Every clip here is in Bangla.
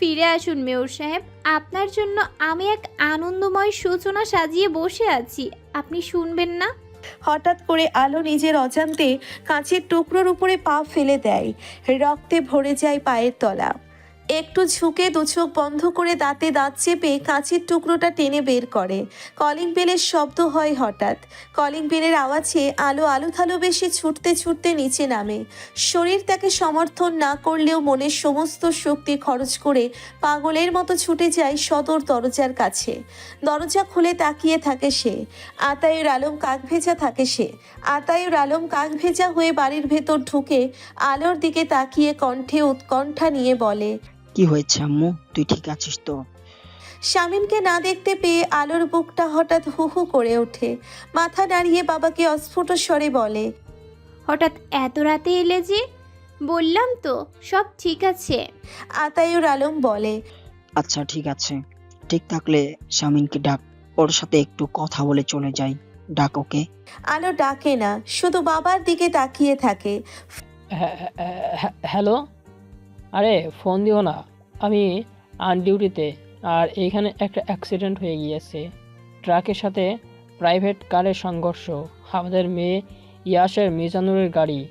ফিরে আসুন, মেয়র সাহেব। আপনার জন্য আমি এক আনন্দময় সূচনা সাজিয়ে বসে আছি। আপনি শুনবেন না? হঠাৎ করে আলো নিজের অজান্তে কাঁচের টুকরোর উপরে পা ফেলে দেয়। রক্তে ভরে যায় পায়ের তলা। একটু ঝুঁকে দু চোখ বন্ধ করে দাঁতে দাঁত চেপে কাঁচের টুকরোটা টেনে বের করে। কলিং বেলের শব্দ হয় হঠাৎ। কলিং বেলের আওয়াজে আলো আলু থালু বেশি ছুটতে ছুটতে নিচে নামে। শরীর তাকে সমর্থন না করলেও মনের সমস্ত শক্তি খরচ করে পাগলের মতো ছুটে যায় সদর দরজার কাছে। দরজা খুলে তাকিয়ে থাকে সে। আতায়ুর আলম কাক ভেজা থাকে সে। আতায়ুর আলম কাক ভেজা হয়ে বাড়ির ভেতর ঢুকে আলোর দিকে তাকিয়ে কণ্ঠে উৎকণ্ঠা নিয়ে বলে কি হয়েছে আম্মু? তুই ঠিক আছিস তো? শামীমকে না দেখতে পেয়ে আলোর বুকটা হঠাৎ হু হু করে ওঠে। মাথা নাড়িয়ে বাবাকে অস্ফুট স্বরে বলে হঠাৎ এত রাতে এলে যে? বললাম তো সব ঠিক আছে। আতায়ুর আলম বলে আচ্ছা ঠিক আছে। ঠিক থাকলে শামিনকে ডাক ওর সাথে একটু কথা বলে চলে যাই। ডাক ওকে। আলো ডাকে না শুধু বাবার দিকে তাকিয়ে থাকে। হ্যাঁ, হ্যাঁ, হ্যালো? আরে, ফোন দিও না। আমি আন ডিউটিতে, আর এইখানে একটা অ্যাক্সিডেন্ট হয়ে গিয়েছে। ট্রাকের সাথে প্রাইভেট কারের সংঘর্ষ। আমাদের মেয়ে ইয়াসের মিজানুরের গাড়ি।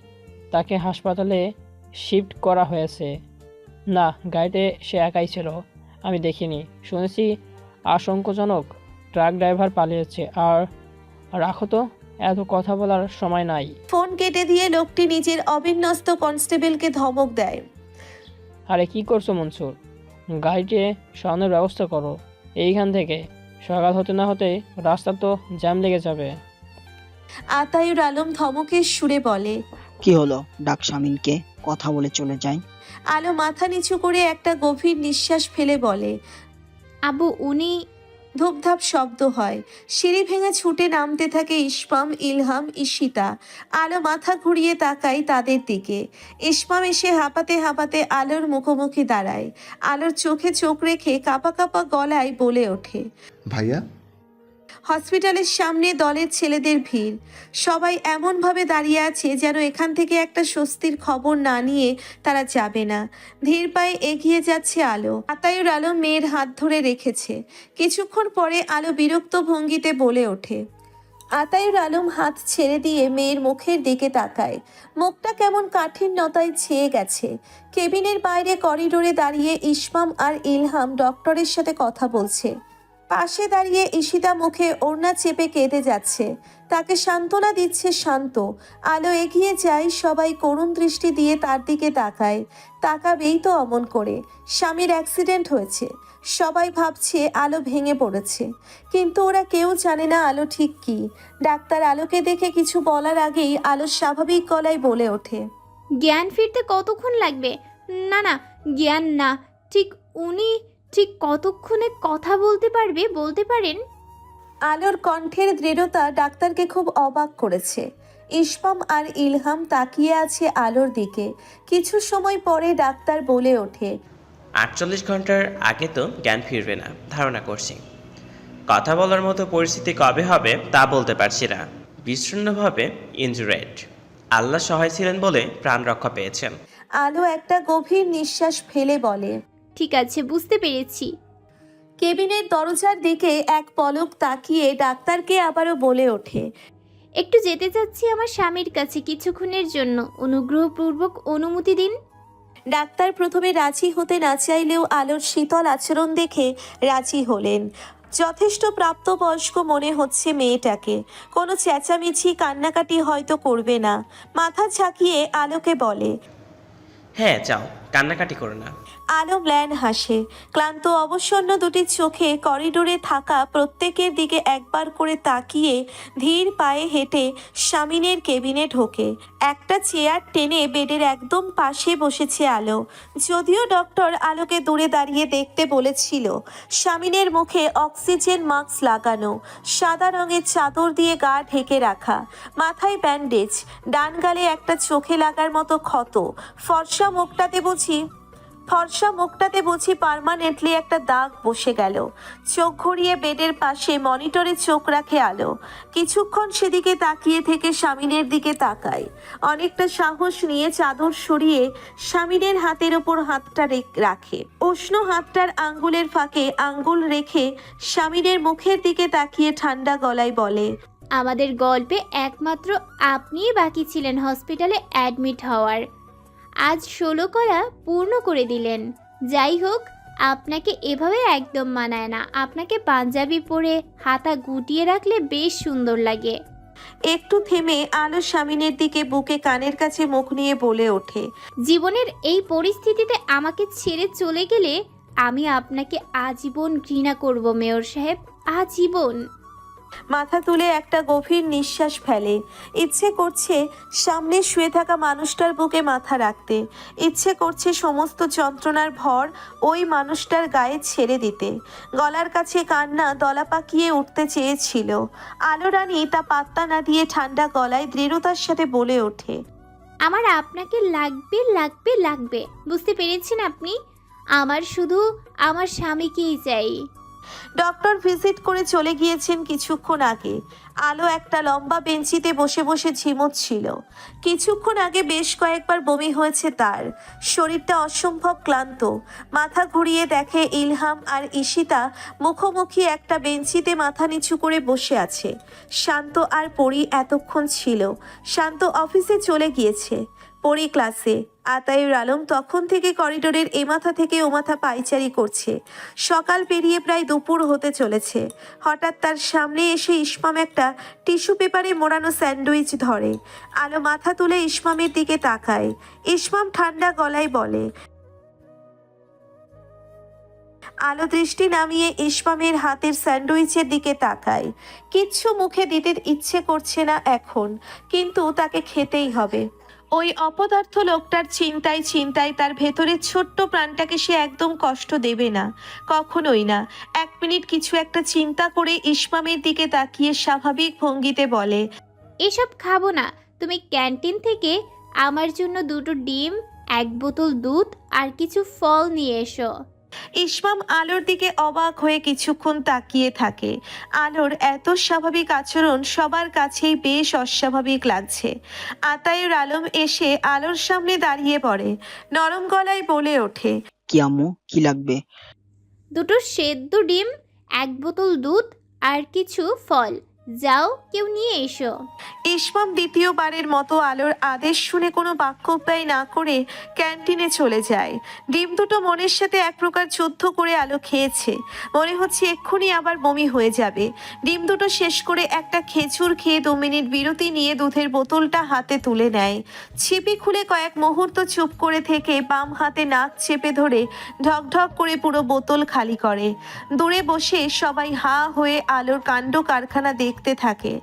তাকে হাসপাতালে শিফট করা হয়েছে। না, গাড়িতে সে একাই ছিল। আমি দেখিনি। শুনেছি আশঙ্কাজনক ট্রাক ড্রাইভার পালিয়েছে। আর রাখো তো, এত কথা বলার সময় নাই। ফোন কেটে দিয়ে লোকটি নিজের অবিন্যস্ত কনস্টেবলকে ধমক দেয়। আরে কি করছ মনসুর? গাড়িতে সরানোর ব্যবস্থা করো। এইখান থেকে। সকাল হতে না হতে রাস্তা তো জ্যাম লেগে যাবে। আতায়ুর আলম ধমকের সুরে বলে কি হলো ডাক শামিনকে কথা বলে চলে যাই। আলো মাথা নিচু করে একটা গভীর নিঃশ্বাস ফেলে বলে আবু উনি ধূপধাপ শব্দ হয়। সিঁড়ি ভেঙে ছুটে নামতে থাকে ইস্পাম, ইলহাম, ঈশিতা। আলো মাথা ঘুরিয়ে তাকাই তাদের দিকে। ইস্পাম এসে হাঁপাতে হাঁপাতে আলোর মুখোমুখি দাঁড়ায়। আলোর চোখে চোখ রেখে কাঁপা কাঁপা গলায় বলে ওঠে। ভাইয়া হসপিটালের সামনে দলের ছেলেদের ভিড়। সবাই এমনভাবে দাঁড়িয়ে আছে যেন এখান থেকে একটা স্বস্তির খবর না নিয়ে তারা যাবে না। ধীর পায়ে এগিয়ে যাচ্ছে আলো। আতায়ুর আলো মেয়ের হাত ধরে রেখেছে। কিছুক্ষণ পরে আলো বিরক্ত ভঙ্গিতে বলে ওঠে, আতায়ুর আলম হাত ছেড়ে দিয়ে মেয়ের মুখের দিকে তাকায়। মুখটা কেমন কাঠিন্যতায় ছেয়ে গেছে। কেবিনের বাইরে করিডোরে দাঁড়িয়ে ইসমাম আর ইলহাম ডক্টরের সাথে কথা বলছে। পাশে দাঁড়িয়ে ঈশিতা মুখে ওড়না চেপে কেঁদে যাচ্ছে। তাকে সান্ত্বনা দিচ্ছে শান্ত। আলো এগিয়ে যায়, সবাই করুণ দৃষ্টি দিয়ে তার দিকে তাকায়। তাকাবেই তো অমন করে। স্বামীর অ্যাক্সিডেন্ট হয়েছে। সবাই ভাবছে আলো ভেঙে পড়েছে। কিন্তু ওরা কেউ জানে না আলো ঠিক কি। ডাক্তার আলোকে দেখে কিছু বলার আগেই আলো স্বাভাবিক গলায় বলে ওঠে। জ্ঞান ফিরতে কতক্ষণ লাগবে? না না, জ্ঞান না। ঠিক উনি ঠিক কতক্ষণে কথা বলতে পারবে বলতে পারেন? আলোর কণ্ঠের দৃঢ়তা ডাক্তারকে খুব অবাক করেছে। ইসমাম আর ইলহাম তাকিয়ে আছে আলোর দিকে। কিছু সময় পরে ডাক্তার বলে ওঠে আটচল্লিশ ঘণ্টার আগে তো জ্ঞান ফিরবে না ধারণা করছি। কথা বলার মতো পরিস্থিতি কবে হবে তা বলতে পারছি না। বিচ্ছিন্নভাবে ইনজুরেড আল্লাহ সহায় ছিলেন বলে প্রাণ রক্ষা পেয়েছেন। আলো একটা গভীর নিঃশ্বাস ফেলে বলে ঠিক আছে বুঝতে পেরেছি। কেবিনের দরজার দিকে এক পলক তাকিয়ে ডাক্তারকে আবারও বলে ওঠে। একটু যেতে চাচ্ছি আমার স্বামীর কাছে কিছুক্ষণের জন্য। অনুগ্রহপূর্বক অনুমতি দিন। ডাক্তার প্রথমে রাজি হতে না চাইলেও আলোর শীতল আচরণ দেখে রাজি হলেন। যথেষ্ট প্রাপ্তবয়স্ক মনে হচ্ছে মেয়েটাকে। কোনো চেঁচামেচি কান্নাকাটি হয়তো করবে না। মাথা ঝাঁকিয়ে আলোকে বলে হ্যাঁ যাও কান্নাকাটি করো না। আলো ম্ল্যান হাসে। ক্লান্ত অবসন্ন দুটি চোখে করিডোরে থাকা প্রত্যেকের দিকে একবার করে তাকিয়ে ধীর পায়ে হেঁটে স্বামীনের কেবিনে ঢোকে। একটা চেয়ার টেনে বেডের একদম পাশে বসেছে আলো। যদিও ডক্টর আলোকে দূরে দাঁড়িয়ে দেখতে বলেছিল স্বামীনের মুখে অক্সিজেন মাস্ক লাগানো, সাদা রঙের চাদর দিয়ে গা ঢেকে রাখা, মাথায় ব্যান্ডেজ, ডান গালে একটা চোখে লাগার মতো ক্ষত, ফর্সা মুখটাতে বুঝি ফর্সা মুখটাতে বুঝি পার্মানেন্টলি একটা দাগ বসে গেল। চোখ ঘুরিয়ে বেডের পাশে মনিটরে চোখ রাখে আলো। কিছুক্ষণ সেদিকে তাকিয়ে থেকে স্বামীনের দিকে তাকায়। অনেকটা সাহস নিয়ে চাদর সরিয়ে স্বামীনের হাতের ওপর হাতটা রেখ- উষ্ণ হাতটার আঙ্গুলের ফাঁকে আঙ্গুল রেখে স্বামীনের মুখের দিকে তাকিয়ে ঠান্ডা গলায় বলে, আমাদের গল্পে একমাত্র আপনিই বাকি ছিলেন হসপিটালে অ্যাডমিট হওয়ার। আজ ষোলো কলা পূর্ণ করে দিলেন। যাই হোক আপনাকে এভাবে একদম মানায় না। আপনাকে পাঞ্জাবি পরে হাতা গুটিয়ে রাখলে বেশ সুন্দর লাগে। একটু থেমে আলো স্বামীনের দিকে বুকে কানের কাছে মুখ নিয়ে বলে ওঠে জীবনের এই পরিস্থিতিতে আমাকে ছেড়ে চলে গেলে আমি আপনাকে আজীবন ঘৃণা করব মেয়র সাহেব। আজীবন। মাথা তুলে একটা গভীর নিঃশ্বাস ফেলে। ইচ্ছে করছে সামনে শুয়ে থাকা মানুষটার বুকে মাথা রাখতে। ইচ্ছে করছে সমস্ত যন্ত্রণার ভর ওই মানুষটার গায়ে ছেড়ে দিতে। গলার কাছে কান্না দলা পাকিয়ে উঠতে চেয়েছিল। আলো রানী তা পাত্তা না দিয়ে ঠান্ডা গলায় দৃঢ়তার সাথে বলে ওঠে। আমার আপনাকে লাগবে লাগবে লাগবে। বুঝতে পেরেছেন আপনি? আমার শুধু আমার স্বামীকেই চাই। ডক্টর ভিজিট করে চলে গিয়েছেন কিছুক্ষণ আগে। আলো একটা লম্বা বেঞ্চিতে বসে বসে ঝিমোচ্ছিল কিছুক্ষণ আগে বেশ কয়েকবার বমি হয়েছে তার। শরীরটা অসম্ভব ক্লান্ত। মাথা ঘুরিয়ে দেখে ইলহাম আর ঈশিতা মুখোমুখি একটা বেঞ্চিতে মাথা নিচু করে বসে আছে। শান্ত আর পরি এতক্ষণ ছিল। শান্ত অফিসে চলে গিয়েছে। পরি ক্লাসে। আতায়ুর আলম তখন থেকে করিডোরের এ মাথা থেকে ও মাথা পাইচারি করছে। সকাল পেরিয়ে প্রায় দুপুর হতে চলেছে। হঠাৎ তার সামনে এসে ইসমাম একটা টিস্যু পেপারে মোড়ানো স্যান্ডউইচ ধরে। আলো মাথা তুলে ইসমামের দিকে তাকায়। ইসমাম ঠান্ডা গলায় বলে, আলো দৃষ্টি নামিয়ে ইসমামের হাতের স্যান্ডউইচের দিকে তাকায়। কিচ্ছু মুখে দিতে ইচ্ছে করছে না এখন, কিন্তু তাকে খেতেই হবে। ওই অপদার্থ লোকটার চিন্তায় চিন্তায় তার ভেতরের ছোট্ট প্রাণটাকে সে একদম কষ্ট দেবে না, কখনোই না। এক মিনিট কিছু একটা চিন্তা করে ইসমামের দিকে তাকিয়ে স্বাভাবিক ভঙ্গিতে বলে, এসব খাব না। তুমি ক্যান্টিন থেকে আমার জন্য দুটো ডিম, এক বোতল দুধ আর কিছু ফল নিয়ে এসো। ইসমাম আলোর দিকে অবাক হয়ে কিছুক্ষণ তাকিয়ে থাকে। আলোর এত স্বাভাবিক আচরণ সবার কাছেই বেশ অস্বাভাবিক লাগছে। আতায়ুর আলম এসে আলোর সামনে দাঁড়িয়ে পড়ে। নরম গলায় বলে ওঠে কি আম্মু কি লাগবে? দুটো সেদ্ধ ডিম এক বোতল দুধ আর কিছু ফল। যাও, কেউ নিয়ে এসো। ইসমাম দ্বিতীয়বারের মতো আলোর আদেশ শুনে কোনো বাক্য ব্যয় না করে ক্যান্টিনে চলে যায়। ডিম দুটো মনের সাথে এক প্রকার যুদ্ধ করে আলো খেয়েছে। মনে হচ্ছে এক্ষুনি আবার বমি হয়ে যাবে। ডিম দুটো শেষ করে একটা খেজুর খেয়ে দু মিনিট বিরতি নিয়ে দুধের বোতলটা হাতে তুলে নেয়। ছিপি খুলে কয়েক মুহূর্ত চুপ করে থেকে বাম হাতে নাক চেপে ধরে ঢকঢক করে পুরো বোতল খালি করে। দূরে বসে সবাই হা হয়ে আলোর কাণ্ড কারখানা দেখতে থাকে।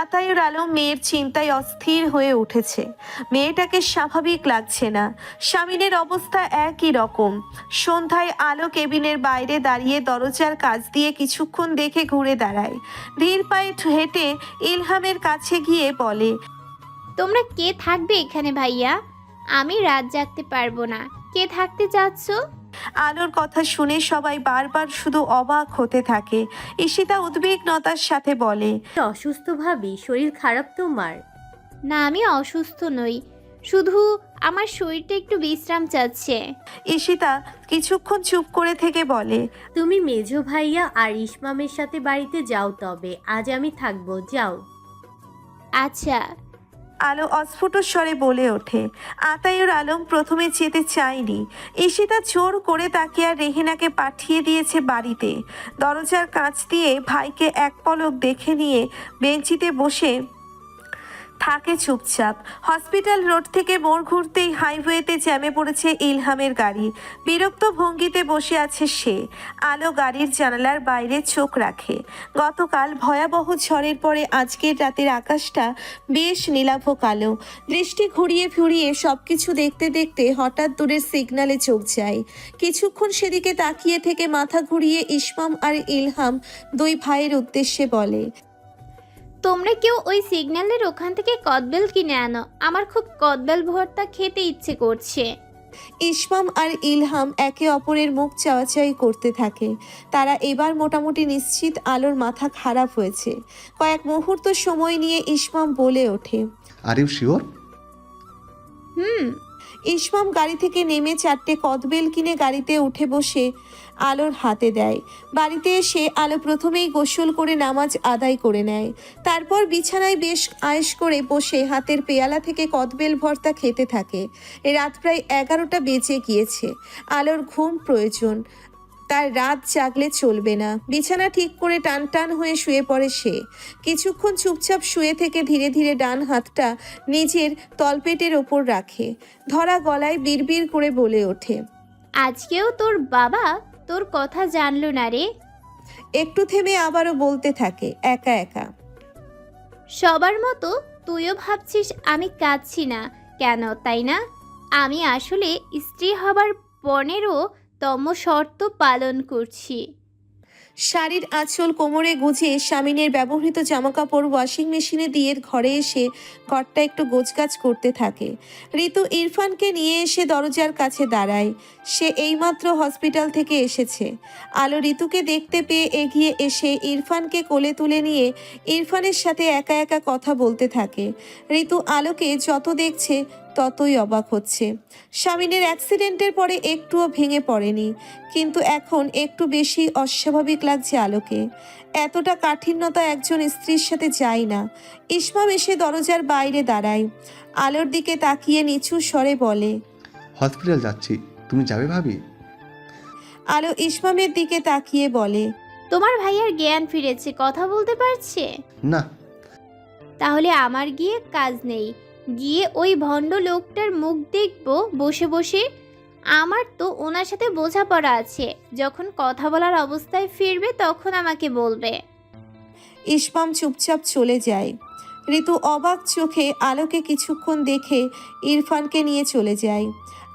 আতায়ুর আলম মেয়ের চিন্তায় অস্থির হয়ে উঠেছে। মেয়েটাকে স্বাভাবিক লাগছে না। স্বামীনের অবস্থা একই রকম। সন্ধ্যায় আলো কেবিনের বাইরে দাঁড়িয়ে দরজার কাজ দিয়ে কিছুক্ষণ দেখে ঘুরে দাঁড়ায়। ধীর পায়ে হেঁটে ইলহামের কাছে গিয়ে বলে, তোমরা কে থাকবে এখানে ভাইয়া? আমি রাত জাগতে পারব না। কে থাকতে চাচ্ছ? আলোর কথা শুনে সবাই বারবার শুধু অবাক হতে থাকে। ঈশিতা উদ্বিগ্নতার সাথে বলে অসুস্থ ভাবি শরীর খারাপ তোমার? না আমি অসুস্থ নই শুধু আমার শরীরটা একটু বিশ্রাম চাচ্ছে। ঈশিতা কিছুক্ষণ চুপ করে থেকে বলে তুমি মেজো ভাইয়া আর ইসমামের সাথে বাড়িতে যাও তবে আজ আমি থাকব যাও। আচ্ছা আলো অস্ফুট স্বরে বলে ওঠে। আতায়ুর আলম প্রথমে যেতে চায়নি। ঈশিতা জোর করে তাকে আর রেহেনাকে পাঠিয়ে দিয়েছে বাড়িতে। দরজার কাঁচ দিয়ে ভাইকে এক পলক দেখে নিয়ে বেঞ্চিতে বসে থাকে চুপচাপ। হসপিটাল রোড থেকে মোড় ঘুরতেই হাইওয়েতে জ্যামে পড়েছে ইলহামের গাড়ি। বিরক্ত ভঙ্গিতে বসে আছে সে। আলো গাড়ির জানালার বাইরে চোখ রাখে। গতকাল ভয়াবহ ঝড়ের পরে আজকের রাতের আকাশটা বেশ নীলাভ কালো। দৃষ্টি ঘুরিয়ে ফিরিয়ে সবকিছু দেখতে দেখতে হঠাৎ দূরের সিগনালে চোখ যায়। কিছুক্ষণ সেদিকে তাকিয়ে থেকে মাথা ঘুরিয়ে ইসমাম আর ইলহাম দুই ভাইয়ের উদ্দেশ্যে বলে তোমরা কেউ ওই সিগন্যালের ওখান থেকে কদবেল কিনে আনো। আমার খুব কদবেল ভর্তা খেতে ইচ্ছে করছে। ইসমাম আর ইলহাম একে অপরের মুখ চাওয়াচাই করতে থাকে। তারা এবার মোটামুটি নিশ্চিত আলোর মাথা খারাপ হয়েছে। কয়েক মুহূর্ত সময় নিয়ে ইসমাম বলে ওঠে। আর ইউ শিওর হুম ইসমাম গাড়ি থেকে নেমে চারটে কদবেল কিনে গাড়িতে উঠে বসে আলোর হাতে দেয়। বাড়িতে এসে আলো প্রথমেই গোসল করে নামাজ আদায় করে নেয়। তারপর বিছানায় বেশ আয়েস করে বসে হাতের পেয়ালা থেকে কদবেল ভর্তা খেতে থাকে। রাত প্রায় এগারোটা বেজে গিয়েছে। আলোর ঘুম প্রয়োজন। তার রাত জাগলে চলবে না। বিছানা ঠিক করে টান টান হয়ে শুয়ে পড়ে সে। কিছুক্ষণ চুপচাপ শুয়ে থেকে ধীরে ধীরে ডান হাতটা নিজের তলপেটের ওপর রাখে। ধরা গলায় বিড়বিড় করে বলে ওঠে আজকেও তোর বাবা তোর কথা জানলো না রে? একটু থেমে আবারও বলতে থাকে একা একা। সবার মতো তুইও ভাবছিস আমি কাঁদছি না কেন তাই না? আমি আসলে স্ত্রী হবার পনেরো তম শর্ত পালন করছি। শাড়ির আঁচল কোমরে গুজে স্বামীনের ব্যবহৃত জামাকাপড় ওয়াশিং মেশিনে দিয়ে ঘরে এসে ঘরটা একটু গোছগাছ করতে থাকে। ঋতু ইরফানকে নিয়ে এসে দরজার কাছে দাঁড়ায়। সে এইমাত্র হসপিটাল থেকে এসেছে। আলো ঋতুকে দেখতে পেয়ে এগিয়ে এসে ইরফানকে কোলে তুলে নিয়ে ইরফানের সাথে একা একা কথা বলতে থাকে। ঋতু আলোকে যত দেখছে ততই অবাক হচ্ছে। স্বামীনের অ্যাক্সিডেন্টের পরে একটুও ভেঙে পড়েনি কিন্তু এখন একটু বেশি অস্বাভাবিক লাগছে আলোকে। এতটা কাঠিন্যতা একজন স্ত্রীর সাথে যায় না। ইসমাম এসে দরজার বাইরে দাঁড়ায়। আলোর দিকে তাকিয়ে নিচু স্বরে বলে হসপিটাল যাচ্ছি। তুমি যাবে ভাবি? আলো ইসমামের দিকে তাকিয়ে বলে তোমার ভাইয়ার জ্ঞান ফিরেছে কথা বলতে পারছে? না। তাহলে আমার গিয়ে কাজ নেই। গিয়ে ওই ভণ্ড লোকটার মুখ দেখব বসে বসে। আমার তো ওনার সাথে বোঝাপড়া আছে। যখন কথা বলার অবস্থায় ফিরবে তখন আমাকে বলবে। ইসমাম চুপচাপ চলে যায়। ঋতু অবাক চোখে আলোকে কিছুক্ষণ দেখে ইরফানকে নিয়ে চলে যায়।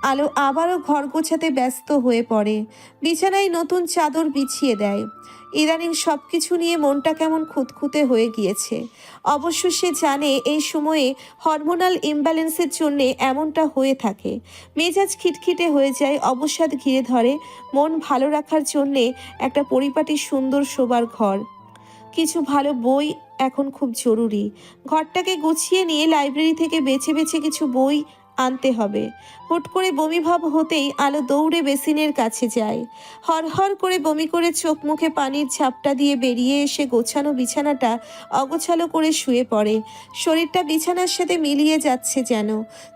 আলো আবারও ঘর গোছাতে ব্যস্ত হয়ে পড়ে। বিছানায় নতুন চাদর বিছিয়ে দেয়। ইদানিং সব কিছু নিয়ে মনটা কেমন খুঁতখুঁতে হয়ে গিয়েছে। অবশ্য সে জানে এই সময়ে হরমোনাল ইমব্যালেন্সের জন্য এমনটা হয়ে থাকে। মেজাজ খিটখিটে হয়ে যায়, অবসাদ ঘিরে ধরে, মন ভালো রাখার জন্যে একটা পরিপাটি সুন্দর শোবার ঘর। কিছু ভালো বই এখন খুব জরুরি। ঘরটাকে গুছিয়ে নিয়ে লাইব্রেরি থেকে বেছে বেছে কিছু বই আনতে হবে। হুট করে বমি ভাব হতেই আলো দৌড়ে বেসিনের কাছে যায়। হরহর করে বমি করে চোখ মুখে পানির ঝাপটা দিয়ে বেরিয়ে এসে গোছানো বিছানাটা অগোছালো করে শুয়ে পড়ে। শরীরটা বিছানার সাথে মিলিয়ে যাচ্ছে যেন।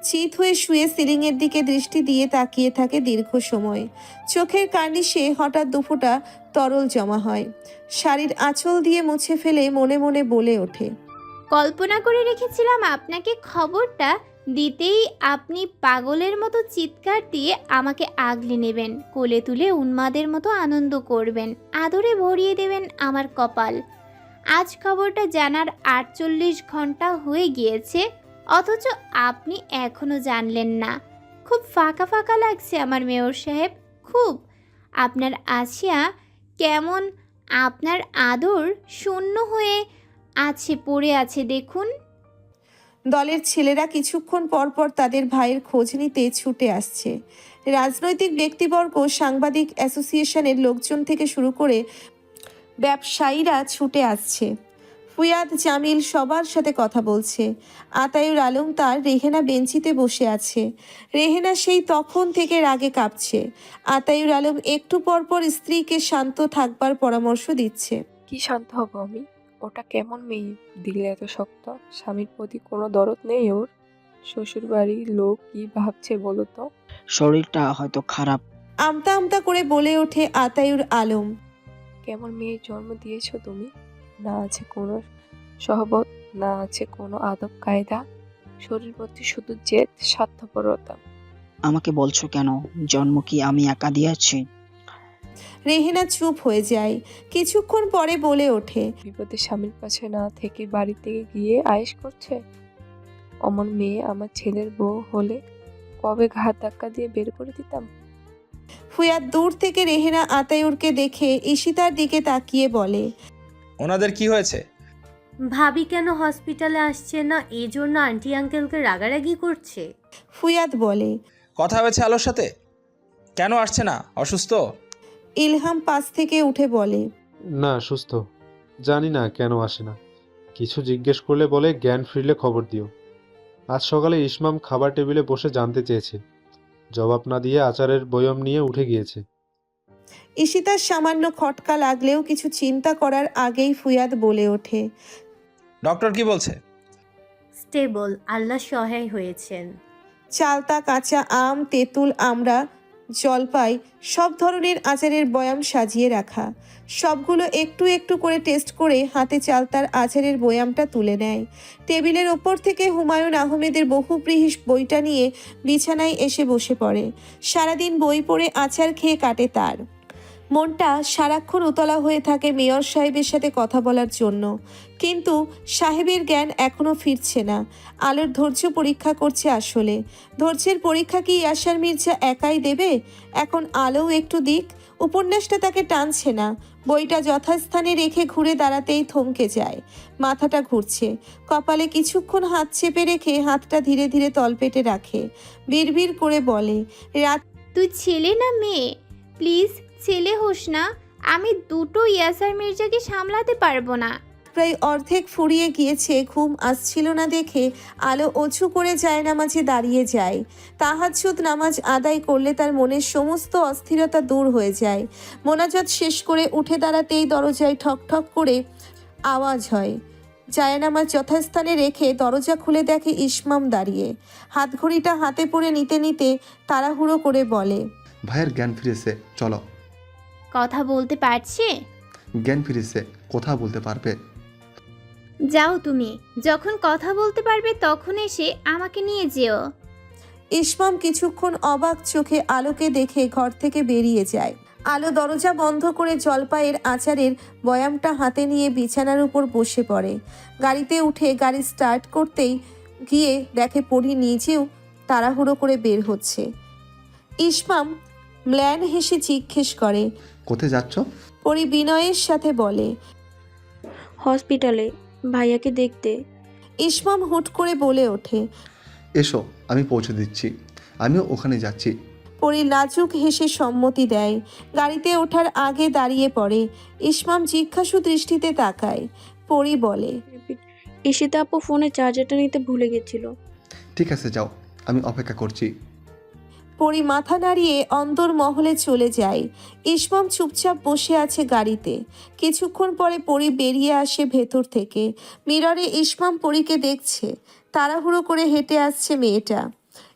চিত হয়ে শুয়ে সিলিংয়ের দিকে দৃষ্টি দিয়ে তাকিয়ে থাকে দীর্ঘ সময়। চোখের কার্নিশে হঠাৎ দুফোটা তরল জমা হয়। শাড়ির আঁচল দিয়ে মুছে ফেলে মনে মনে বলে ওঠে। কল্পনা করে রেখেছিলাম আপনাকে খবরটা দিতেই আপনি পাগলের মতো চিৎকার দিয়ে আমাকে আগলে নেবেন, কোলে তুলে উন্মাদের মতো আনন্দ করবেন, আদরে ভরিয়ে দেবেন আমার কপাল। আজ খবরটা জানার আটচল্লিশ ঘণ্টা হয়ে গিয়েছে, অথচ আপনি এখনও জানলেন না। খুব ফাঁকা ফাঁকা লাগছে আমার মেয়র সাহেব, খুব। আপনার আসিয়া কেমন আপনার আদর শূন্য হয়ে আছে, পড়ে আছে, দেখুন। দলের ছেলেরা কিছুক্ষণ পর পর তাদের ভাইয়ের খোঁজ নিতে ছুটে আসছে। রাজনৈতিক ব্যক্তিবর্গ, সাংবাদিক অ্যাসোসিয়েশনের লোকজন থেকে শুরু করে ব্যবসায়ীরা ছুটে আসছে। ফুয়াদ জামিল সবার সাথে কথা বলছে। আতায়ুর আলম তার রেহেনা বেঞ্চিতে বসে আছে। রেহেনা সেই তখন থেকে রাগে কাঁপছে। আতায়ুর আলম একটু পর পর স্ত্রীকে শান্ত থাকবার পরামর্শ দিচ্ছে। কি শান্ত হব আমি? ওটা কেমন মেয়ে? দিলে এত শক্ত? স্বামীর প্রতি কোনো দরদ নেই ওর? শ্বশুর বাড়ির লোক কি ভাবছে বলো তো? শরীরটা হয়তো খারাপ। আমতা আমতা করে বলে ওঠে আতায়ুর আলম। কেমন মেয়ের জন্ম দিয়েছ তুমি? না আছে কোনো সহবত না আছে কোনো আদব কায়দা। শরীর প্রতি শুধু জেদ স্বার্থপরতা। আমাকে বলছো কেন? জন্ম কি আমি একা দিয়েছি? রেহেনা চুপ হয়ে যায়। কিছুক্ষণ পরে বলে ওঠে বিপদে স্বামীর পাশে না থেকে বাড়ি থেকে গিয়ে আয়েস করছে? অমন মেয়ে আমার ছেলের বউ হলে কবে ঘাট ধাক্কা দিয়ে বের করে দিতাম? ফুয়াদ দূর থেকে রেহেনা আতায়ুরকে দেখে ঈশিতার দিকে তাকিয়ে বলে ওনাদের কি হয়েছে? ভাবি কেন হসপিটালে আসছে না? এই জন্য আন্টি আঙ্কেলকে রাগারাগি করছে। ফুয়াদ বলে কথা হয়েছে আলোর সাথে? কেন আসছে না? অসুস্থ? ইলহাম পাশ থেকে উঠে বলে না সুস্থ। জানি না কেন আসে না। কিছু জিজ্ঞেস করলে বলে জ্ঞান ফিরলে খবর দিও। আজ সকালে ইসমাম খাবার টেবিলে বসে জানতে চেয়েছে। জবাব না দিয়ে আচারের বয়ম নিয়ে উঠে গিয়েছে। ঈশিতার সামান্য খটকা লাগলেও কিছু চিন্তা করার আগেই ফুয়াদ বলে ওঠে ডক্টর কি বলছে? স্টেবল আল্লাহ সহায় হয়েছেন। চালতা কাঁচা আম তেঁতুল আমরা জলপাই সব ধরনের আচারের বয়াম সাজিয়ে রাখা। সবগুলো একটু একটু করে টেস্ট করে হাতে চালতার আচারের বয়ামটা তুলে নেয়। টেবিলের ওপর থেকে হুমায়ুন আহমেদের বহুপ্রিয় বইটা নিয়ে বিছানায় এসে বসে পড়ে। সারাদিন বই পড়ে আচার খেয়ে কাটে তার। মনটা সারাক্ষণ উতলা হয়ে থাকে মেয়র সাহেবের সাথে কথা বলার জন্য। কিন্তু সাহেবের জ্ঞান এখনও ফিরছে না। আলোর ধৈর্য পরীক্ষা করছে আসলে। ধৈর্যের পরীক্ষা কি ইয়াসার মির্জা একাই দেবে? এখন আলোও একটু দিক, উপন্যাসটা তাকে টানছে না। বইটা যথাস্থানে রেখে ঘুরে দাঁড়াতেই থমকে যায়। মাথাটা ঘুরছে। কপালে কিছুক্ষণ হাত চেপে রেখে হাতটা ধীরে ধীরে তলপেটে রাখে। বিড়বিড় করে বলে, রাত তুই ছেলে না মেয়ে? প্লিজ, ছেলে হোস না। আমি দুটো ইয়াসার মির্জাকে সামলাতে পারব না। প্রায় অর্ধেক ফুরিয়ে গিয়েছে ঘুম আসছিল না দেখে আলো অছু করে যায় নামাজে দাঁড়িয়ে যায়। তাহাজ্জুদ নামাজ আদায় করলে তার মনের সমস্ত অস্থিরতা দূর হয়ে যায়। মোনাজাত শেষ করে উঠে দাঁড়াতেই দরজায় ঠক ঠক করে আওয়াজ হয়। জায়নামাজ যথাস্থানে রেখে দরজা খুলে দেখে ইসমাম দাঁড়িয়ে। হাতঘড়িটা হাতে পড়ে নিতে নিতে তাড়াহুড়ো করে বলে ভাইয়ের জ্ঞান ফিরেছে চলো। কথা বলতে পারছে? জ্ঞান ফিরেছে কথা বলতে পারবে। যাও তুমি যখন কথা বলতে পারবে তখন এসে আমাকে নিয়ে যেও। ইসমাম কিছুক্ষণ অবাক চোখে আলোকে দেখে ঘর থেকে বেরিয়ে যায়। আলো দরজা বন্ধ করে জলপাইয়ের আচারের বয়ামটা হাতে নিয়ে বিছানার উপর বসে পড়ে। গাড়িতে উঠে গাড়ি স্টার্ট করতেই গিয়ে দেখে পড়ি নিজেও তাড়াহুড়ো করে বের হচ্ছে। ইসমাম ম্ল্যান হেসে জিজ্ঞেস করে কোথায় যাচ্ছ? পরি বিনয়ের সাথে বলে হসপিটালে। ভাইয়াকে দেখতে। ইসমাম হুট করে বলে ওঠে এসো আমি পৌঁছে দিচ্ছি। আমিও ওখানে যাচ্ছি। পরি লাজুক হেসে সম্মতি দেয়। গাড়িতে ওঠার আগে দাঁড়িয়ে পড়ে। ইসমাম জিজ্ঞাসু দৃষ্টিতে তাকায়। পরি বলে ঈশিতা আপু ফোনে চার্জারটা নিতে ভুলে গেছিল। ঠিক আছে যাও। আমি অপেক্ষা করছি। পরি মাথা নাড়িয়ে অন্দর মহলে চলে যায়। ইসমাম চুপচাপ বসে আছে গাড়িতে। কিছুক্ষণ পরে পরি বেরিয়ে আসে ভেতর থেকে। মিররে ইসমাম পরীকে দেখছে। তাড়াহুড়ো করে হেঁটে আসছে মেয়েটা।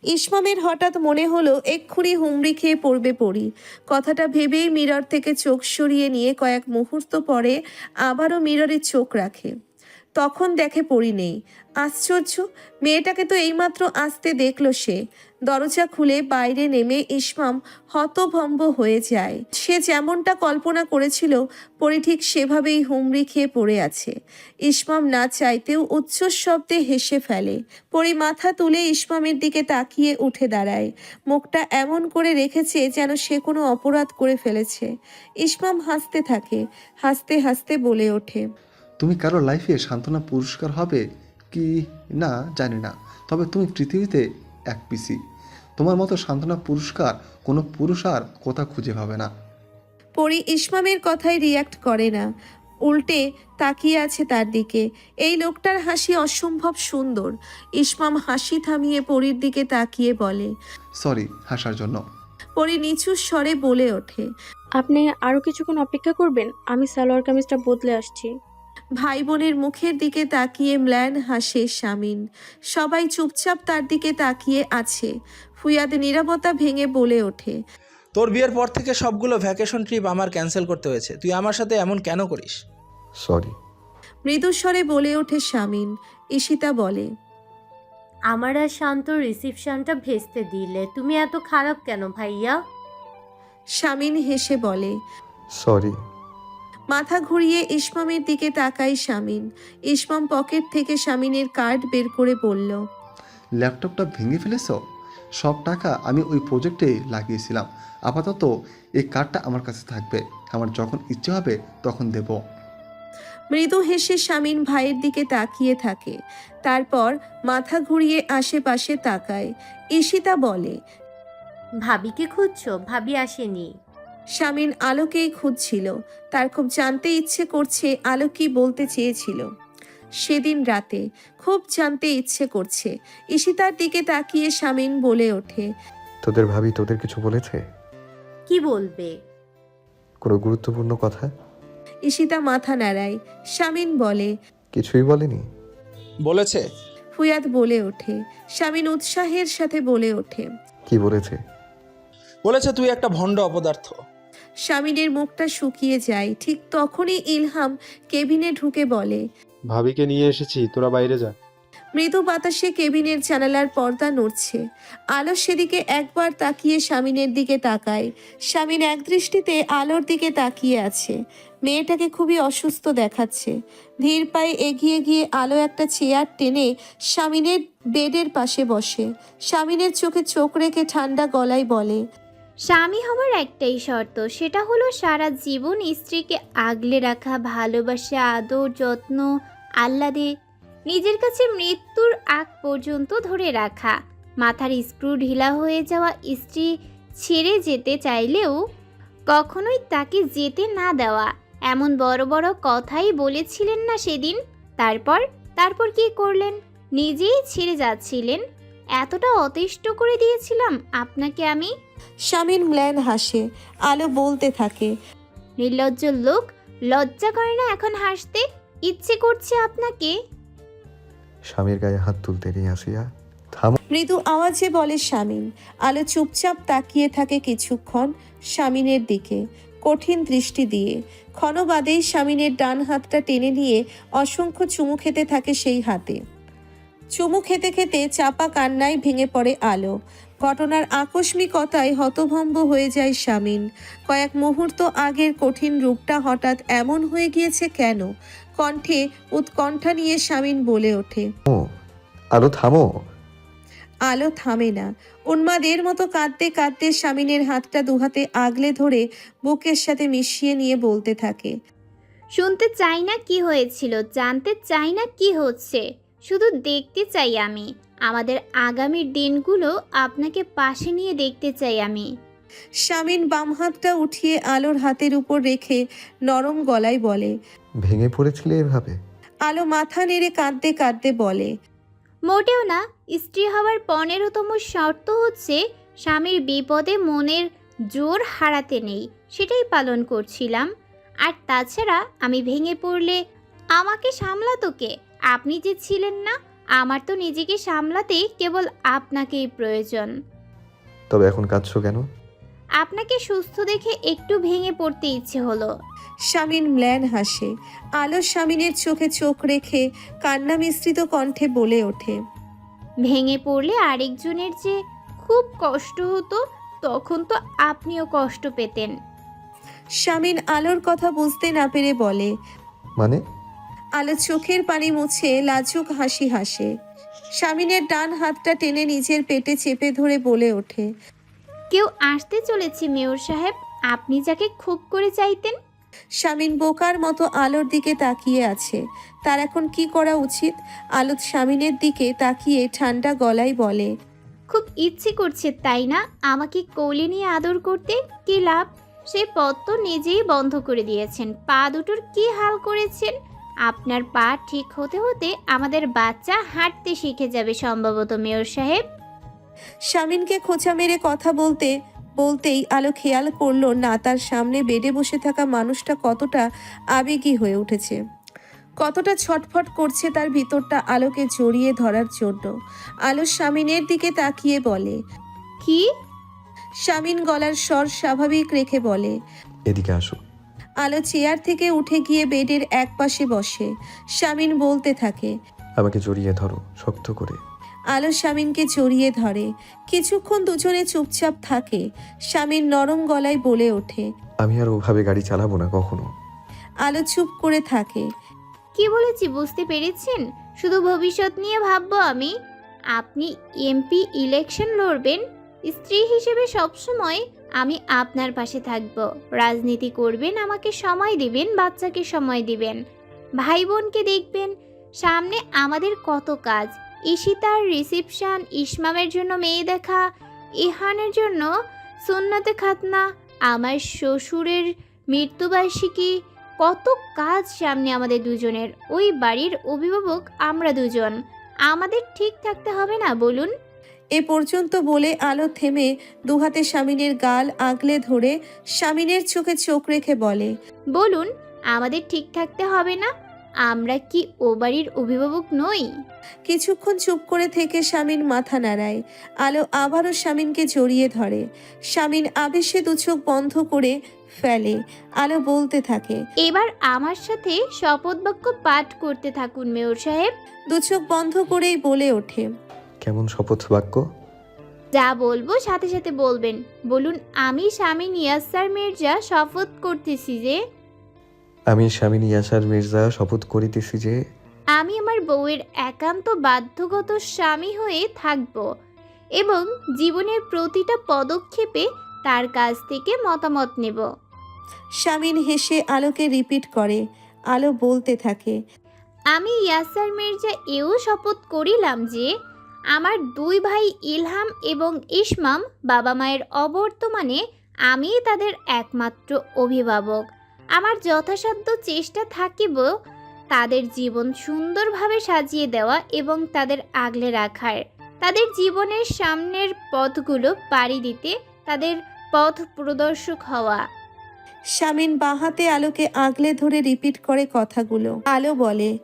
ইসমামের হঠাৎ মনে হলো এক্ষুনি হুমড়ি খেয়ে পড়বে পড়ি কথাটা ভেবেই মিরর থেকে চোখ সরিয়ে নিয়ে কয়েক মুহূর্ত পরে আবারও মিররে চোখ রাখে। তখন দেখে পড়ি নেই। আশ্চর্য, মেয়েটাকে তো এইমাত্র আসতে দেখল সে। দরজা খুলে বাইরে নেমে ইসমাম হতভম্ব হয়ে যায়। সে যেমনটা কল্পনা করেছিল, পরি ঠিক সেভাবেই হুমড়ি খেয়ে পড়ে আছে। ইসমাম না চাইতেও উচ্চ শব্দে হেসে ফেলে। পরি মাথা তুলে ইসমামের দিকে তাকিয়ে উঠে দাঁড়ায়। মুখটা এমন করে রেখেছে যেন সে কোনো অপরাধ করে ফেলেছে। ইসমাম হাসতে থাকে, হাসতে হাসতে বলে ওঠে। তুমি কারও লাইফে সান্ত্বনা পুরস্কার হবে কি না জানি না। তবে তুমি পৃথিবীতে এক পিসি তোমার মতো সান্ত্বনা পুরস্কার কোনো পুরুষ আর কোথা খুঁজে পাবে না। পরি ইসমামের কথায় রিয়াক্ট করে না। উল্টে তাকিয়ে আছে তার দিকে। এই লোকটার হাসি অসম্ভব সুন্দর। ইসমাম হাসি থামিয়ে পরীর দিকে তাকিয়ে বলে সরি হাসার জন্য। পরি নিচু স্বরে বলে ওঠে আপনি আরও কিছুক্ষণ অপেক্ষা করবেন আমি সালোয়ার কামিজটা বদলে আসছি। ভাই বোনের মুখের দিকে তাকিয়ে ম্ল্যান হাসে শামিন। সবাই চুপচাপ তার দিকে তাকিয়ে আছে। ফুয়াদ নিরাপত্তা ভেঙে বলে ওঠে তোর বিয়ের পর থেকে সবগুলো ভ্যাকেশন ট্রিপ আমার ক্যান্সেল করতে হয়েছে। তুই আমার সাথে এমন কেন করিস? সরি মৃদুস্বরে বলে ওঠে শামিন। ঈশিতা বলে আমার আর শান্ত রিসিপশনটা ভেস্তে দিলে তুমি এত খারাপ কেন ভাইয়া? শামিন হেসে বলে সরি মাথা ঘুরিয়ে ইসমামের দিকে তাকায় শামিন ইসমাম পকেট থেকে শামিনের কার্ড বের করে বলল ল্যাপটপটা ভেঙে ফেলেছ? সব টাকা আমি ওই প্রজেক্টে লাগিয়েছিলাম। আপাতত এই কার্ডটা আমার কাছে থাকবে। আমার যখন ইচ্ছে হবে তখন দেব। মৃদু হেসে শামিন ভাইয়ের দিকে তাকিয়ে থাকে। তারপর মাথা ঘুরিয়ে আশেপাশে তাকায়। ঈশিতা বলে ভাবিকে খুঁজছো? ভাবি আসেনি। শামিন আলোকেই খুঁজছিল। তার খুব জানতে ইচ্ছে করছে আলো কি বলতে চেয়েছিল। সেদিন রাতে খুব জানতে ইচ্ছে করছে। ঈশিতার দিকে তাকিয়ে শামিন বলে ওঠে তোদের ভাবি তোদের কিছু বলেছে? কি বলবে? কোনো গুরুত্বপূর্ণ কথা? ঈশিতা মাথা নাড়ায়। শামিন বলে কিছুই বলেনি। বলেছে? ফুয়াদ বলে ওঠে। শামিন উৎসাহের সাথে বলে ওঠে কি বলেছে? বলেছে তুই একটা ভণ্ড অপদার্থ। শামিনের মুখটা শুকিয়ে যায়। ঠিক তখনই ইলহাম কেবিনে ঢুকে বলে ভাবিকে নিয়ে এসেছি তোরা বাইরে যা। মৃদু বাতাসে কেবিনের জানালার পর্দা নড়ছে। আলো সেদিকে একবার তাকিয়ে স্বামীনের দিকে তাকায়। স্বামীন একদৃষ্টিতে আলোর দিকে তাকিয়ে আছে। মেয়েটাকে খুবই অসুস্থ দেখাচ্ছে। ধীর পায়ে এগিয়ে গিয়ে আলো একটা চেয়ার টেনে স্বামীনের বেডের পাশে বসে। স্বামীনের চোখে চোখ রেখে ঠান্ডা গলায় বলে স্বামী হওয়ার একটাই শর্ত, সেটা হলো সারা জীবন স্ত্রীকে আগলে রাখা, ভালোবাসা, আদর, যত্ন, আহ্লাদে নিজের কাছে মৃত্যুর আগ পর্যন্ত ধরে রাখা। মাথার স্ক্রু ঢিলা হয়ে যাওয়া স্ত্রী ছেড়ে যেতে চাইলেও কখনোই তাকে যেতে না দেওয়া। এমন বড় বড় কথাই বলেছিলেন না সেদিন। তারপর তারপর কি করলেন? নিজেই ছেড়ে যাচ্ছিলেন। এতটা অতিষ্ঠ করে দিয়েছিলাম, আপনাকে আমি স্বামীন ম্ল্যান হাসে আলো বলতে থাকে। নির্লজ্জ লোক লজ্জা করে না এখন হাসতে? ইচ্ছে করছে আপনাকে? স্বামীর গায়ে হাত তুলতে নিয়ে আসিয়া। থামো। মৃদু আওয়াজে বলে স্বামীন আলো চুপচাপ তাকিয়ে থাকে কিছুক্ষণ স্বামীনের দিকে কঠিন দৃষ্টি দিয়ে। ক্ষণবাদেই স্বামীনের ডান হাতটা টেনে নিয়ে অসংখ্য চুমু খেতে থাকে সেই হাতে। চুমু খেতে খেতে চাপা কান্নায় ভেঙে পড়ে আলো। ঘটনার আকস্মিকতায় হতভম্ব হয়ে যায় স্বামীন কয়েক মুহূর্ত আগের কঠিন রূপটা হঠাৎ এমন হয়ে গিয়েছে কেন? কণ্ঠে উৎকণ্ঠা নিয়ে স্বামীন বলে ওঠে। আলো থামো। আলো থামে না। উন্মাদের মতো কাঁদতে কাঁদতে স্বামীনের হাতটা দুহাতে আগলে ধরে বুকের সাথে মিশিয়ে নিয়ে বলতে থাকে শুনতে চাই না কি হয়েছিল জানতে চাই না কি হচ্ছে। শুধু দেখতে চাই আমি। আমাদের আগামীর দিনগুলো আপনাকে পাশে নিয়ে দেখতে চাই আমি। স্বামীন বাম হাতটা উঠিয়ে আলোর হাতের উপর রেখে নরম গলায় বলে ভেঙে পড়েছিলে এভাবে? আলো মাথা নেড়ে কাঁদতে কাঁদতে বলে মোটেও না স্ত্রী হওয়ার পনেরোতম শর্ত হচ্ছে স্বামীর বিপদে মনের জোর হারাতে নেই সেটাই পালন করছিলাম। আর তাছাড়া আমি ভেঙে পড়লে আমাকে সামলাতো কে? আপনি যে ছিলেন না আমার তো নিজেকে সামলাতে কেবল আপনাকেই প্রয়োজন। তবে এখন কাঁদছো কেন? আপনাকে সুস্থ দেখে একটু ভেঙে পড়তে ইচ্ছে হলো। স্বামীন ম্ল্যান হাসে। আলো স্বামীনের চোখে চোখ রেখে কান্না মিশ্রিত কণ্ঠে বলে ওঠে। ভেঙে পড়লে আরেকজনের যে খুব কষ্ট হতো তখন তো আপনিও কষ্ট পেতেন। স্বামীন আলোর কথা বুঝতে না পেরে বলে মানে? আলো চোখের পানি মুছে লাজুক হাসি হাসে। স্বামীনের ডান হাতটা টেনে নিজের পেটে চেপে ধরে বলে ওঠে কেউ আসতে চলেছে মেয়র সাহেব। আপনি যাকে খুব করে চাইতেন। স্বামীন বোকার মতো আলোর দিকে তাকিয়ে আছে। তার এখন কি করা উচিত? আলো স্বামীনের দিকে তাকিয়ে ঠান্ডা গলায় বলে খুব ইচ্ছে করছে তাই না? আমাকে কোলে নিয়ে আদর করতে কি লাভ? সে পথ তো নিজেই বন্ধ করে দিয়েছেন। পা দুটোর কি হাল করেছেন? আপনার পা ঠিক হতে হতে আমাদের বাচ্চা হাঁটতে শিখে যাবে সম্ভবত মেয়র সাহেব। স্বামীনকে খোঁচা মেরে কথা বলতে বলতেই আলো খেয়াল করল না তার সামনে বেডে বসে থাকা মানুষটা কতটা আবেগী হয়ে উঠেছে। কতটা ছটফট করছে তার ভিতরটা আলোকে জড়িয়ে ধরার জন্য। আলো স্বামীনের দিকে তাকিয়ে বলে কি? স্বামীন গলার স্বর স্বাভাবিক রেখে বলে এদিকে আসো আলো চেয়ার থেকে উঠে গিয়ে বেডের এক পাশে বসে। স্বামীন বলতে থাকে আমাকে জড়িয়ে ধরো শক্ত করে। আলো স্বামীনকে জড়িয়ে ধরে। কিছুক্ষণ দুজনে চুপচাপ থাকে। স্বামীন নরম গলায় বলে ওঠে আমি আর ওভাবে গাড়ি চালাবো না কখনো। আলো চুপ করে থাকে। কি বলেছি বুঝতে পেরেছেন? শুধু ভবিষ্যৎ নিয়ে ভাববো আমি। আপনি এমপি ইলেকশন লড়বেন স্ত্রী হিসেবে সবসময় আমি আপনার পাশে থাকব। রাজনীতি করবেন, আমাকে সময় দিবেন, বাচ্চাকে সময় দিবেন। ভাই বোনকে দেখবেন, সামনে আমাদের কত কাজ। ঈশিতার রিসিপশন, ইসমামের জন্য মেয়ে দেখা, ইহানের জন্য সুন্নাতে খাতনা, আমার শ্বশুরের মৃত্যুবার্ষিকী, কত কাজ সামনে আমাদের দুজনের। ওই বাড়ির অভিভাবক আমরা দুজন। আমাদের ঠিক থাকতে হবে না, বলুন। এ পর্যন্ত বলে আলো থেমে দুহাতে স্বামীনের গাল আগলে ধরে স্বামীনের চোখে চোখ রেখে বলে বলুন আমাদের ঠিক থাকতে হবে না? আমরা কি ও বাড়ির অভিভাবক নই? কিছুক্ষণ চুপ করে থেকে স্বামীন মাথা নাড়ায়। আলো আবারও স্বামীনকে জড়িয়ে ধরে। স্বামীন আবেশে দু চোখ বন্ধ করে ফেলে। আলো বলতে থাকে এবার আমার সাথে শপথ বাক্য পাঠ করতে থাকুন মেয়র সাহেব। দু চোখ বন্ধ করেই বলে ওঠে। কেমন শপথ বাক্য? যা বলব সাথে সাথে বলবেন। বলুন আমি স্বামী নিয়াসার মির্জা শপথ করতেছি যে? আমি স্বামী ইয়াসার মির্জা শপথ করিতেছি যে? আমি আমার বউয়ের একান্ত বাধ্যগত স্বামী হয়ে থাকব এবং জীবনের প্রতিটা পদক্ষেপে তার কাছ থেকে মতামত নেব। স্বামীন হেসে আলোকে রিপিট করে আলো বলতে থাকে। আমি ইয়াসার মির্জা এও শপথ করিলাম যে আমার দুই ভাই ইলহাম এবং ইসমাম বাবা মায়ের অবর্তমানে আমি তাদের একমাত্র অভিভাবক। আমার যথাসাধ্য চেষ্টা থাকিব তাদের জীবন সুন্দরভাবে সাজিয়ে দেওয়া এবং তাদের আগলে রাখার। তাদের জীবনের সামনের পথগুলো পাড়ি দিতে তাদের পথ প্রদর্শক হওয়া। শামিন বাহাতে আলোকে আগলে ধরে রিপিট করে কথাগুলো। আলো বলে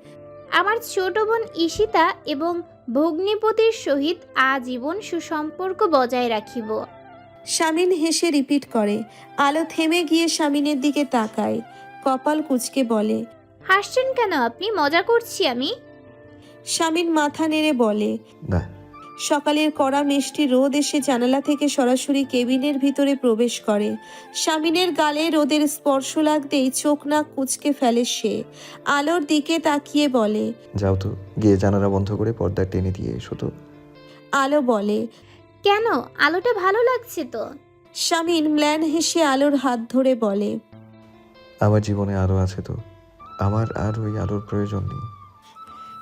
আমার ছোট বোন ঈশিতা এবং ভগ্নিপতির সহিত আজীবন সুসম্পর্ক বজায় রাখিব। স্বামীন হেসে রিপিট করে আলো থেমে গিয়ে স্বামীনের দিকে তাকায়। কপাল কুচকে বলে হাসছেন কেন আপনি? মজা করছি আমি। স্বামীন মাথা নেড়ে বলে না সকালের কড়া মিষ্টি রোদ এসে জানালা থেকে সরাসরি কেবিনের ভিতরে প্রবেশ করে। স্বামীনের গালে রোদের স্পর্শ লাগতেই চোখ নাক কুচকে ফেলে সে। আলোর দিকে তাকিয়ে বলে যাও তো গিয়ে জানালা বন্ধ করে পর্দা টেনে দিয়ে এসো তো। আলো বলে কেন? আলোটা ভালো লাগছে তো। স্বামীন ম্ল্যান হেসে আলোর হাত ধরে বলে আমার জীবনে আলো আছে তো। আমার আর ওই আলোর প্রয়োজন নেই।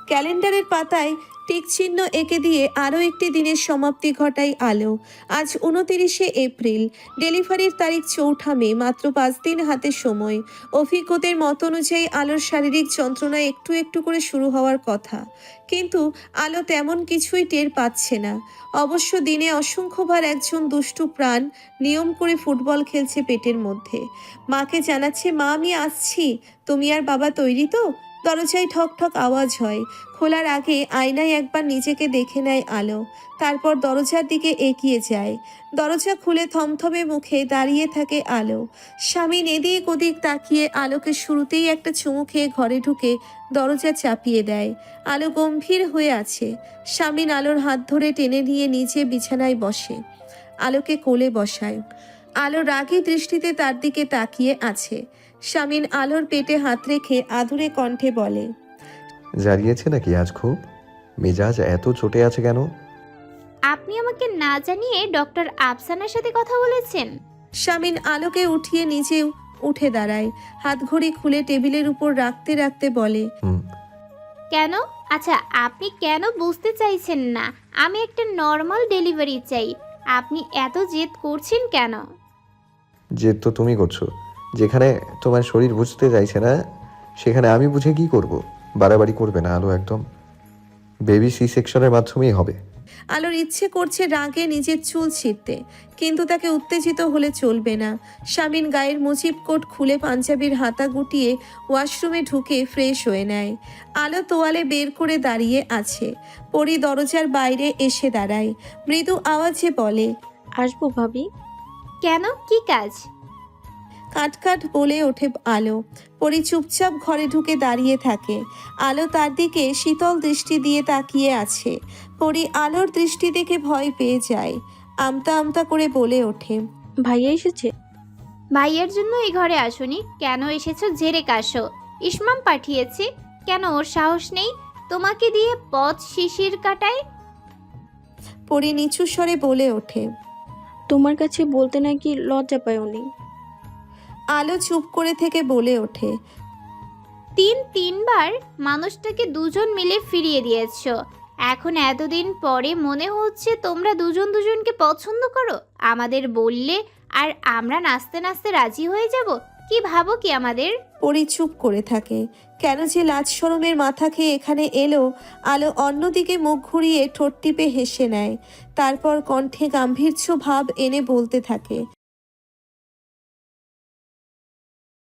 ক্যালেন্ডারের পাতায় টিক চিহ্ন এঁকে দিয়ে আরও একটি দিনের সমাপ্তি ঘটায় আলো। আজ উনতিরিশে এপ্রিল, ডেলিভারির তারিখ চৌঠা মে, মাত্র পাঁচ দিন হাতে সময়। অভিজ্ঞদের মত অনুযায়ী আলোর শারীরিক যন্ত্রণা একটু একটু করে শুরু হওয়ার কথা। কিন্তু আলো তেমন কিছুই টের পাচ্ছে না। অবশ্য দিনে অসংখ্যবার একজন দুষ্টু প্রাণ নিয়ম করে ফুটবল খেলছে পেটের মধ্যে। মাকে জানাচ্ছে, মা, আমি আসছি। তুমি আর বাবা তৈরি তো? দরজায় ঠক ঠক আওয়াজ হয়। খোলার আগে আয়নায় একবার নিজেকে দেখে নেয় আলো। তারপর দরজার দিকে এগিয়ে যায়। দরজা খুলে থমথমে মুখে দাঁড়িয়ে থাকে আলো। স্বামী এদিক ওদিক তাকিয়ে আলোকে শুরুতেই একটা চুমু খেয়ে ঘরে ঢুকে দরজা চাপিয়ে দেয়। আলো গম্ভীর হয়ে আছে। স্বামীন আলোর হাত ধরে টেনে নিয়ে নিচে বিছানায় বসে। আলোকে কোলে বসায়। আলো রাগী দৃষ্টিতে তার দিকে তাকিয়ে আছে। স্বামীন আলোর পেটে হাত রেখে আধুরে কণ্ঠে বলে জারিয়েছে নাকি আজ খুব? মেজাজ এত চটে আছে কেন? আপনি আমাকে না জানিয়ে ডক্টর আফসানার সাথে কথা বলেছেন? স্বামীন আলোকে উঠিয়ে নিজেও উঠে দাঁড়ায় হাতঘড়ি খুলে টেবিলের উপর রাখতে রাখতে বলে হুম। কেন? আচ্ছা আপনি কেন বুঝতে চাইছেন না? আমি একটা নর্মাল ডেলিভারি চাই। আপনি এত জেদ করছেন কেন? যে তো তুমি করছ। যেখানে তোমার শরীর বুঝতে চাইছে না সেখানে আমি বুঝে কি করব? বাড়াবাড়ি করবে না আলো একদম। বেবি সি সেকশনের মাধ্যমেই হবে। আলোর ইচ্ছে করছে রাগে নিজের চুল ছিঁড়তে কিন্তু তাকে উত্তেজিত হলে চলবে না। স্বামীন গায়ের মুজিব কোট খুলে পাঞ্জাবির হাতা গুটিয়ে ওয়াশরুমে ঢুকে ফ্রেশ হয়ে নেয়। আলো তোয়ালে বের করে দাঁড়িয়ে আছে। পরি দরজার বাইরে এসে দাঁড়ায়। মৃদু আওয়াজে বলে আসব ভাবি? কেন? কি কাজ? কাটকাট বলে ওঠে আলো। পরি চুপচাপ ঘরে ঢুকে দাঁড়িয়ে থাকে। আলো তার দিকে শীতল দৃষ্টি দিয়ে তাকিয়ে আছে। পরি আলোর দৃষ্টি দেখে ভয় পেয়ে যায়। আমতা আমতা করে বলে ওঠে ভাইয়া এসেছে? ভাইয়ের জন্য এই ঘরে আসুনি। কেন এসেছ? জেরে কাশো। ইসমাম পাঠিয়েছে। কেন ওর সাহস নেই? তোমাকে দিয়ে পথ শিশির কাটায় পরি নিচু স্বরে বলে ওঠে তোমার কাছে বলতে নাকি লজ্জা পায় উনি আলো চুপ করে থেকে বলে ওঠে। তিন তিনবার মানুষটাকে দুজন মিলে ফিরিয়ে দিয়েছ। এখন এতদিন পরে মনে হচ্ছে তোমরা দুজন দুজনকে পছন্দ করো। আমাদের বললে আর আমরা নাচতে নাচতে রাজি হয়ে যাব। কি ভাবো কি আমাদের? পরি চুপ করে থাকে। কেন যে লাজ শরমের মাথা খেয়ে এখানে এলো আলো অন্যদিকে মুখ ঘুরিয়ে ঠোঁট টিপে হেসে নেয়। তারপর কণ্ঠে গাম্ভীর্য ভাব এনে বলতে থাকে।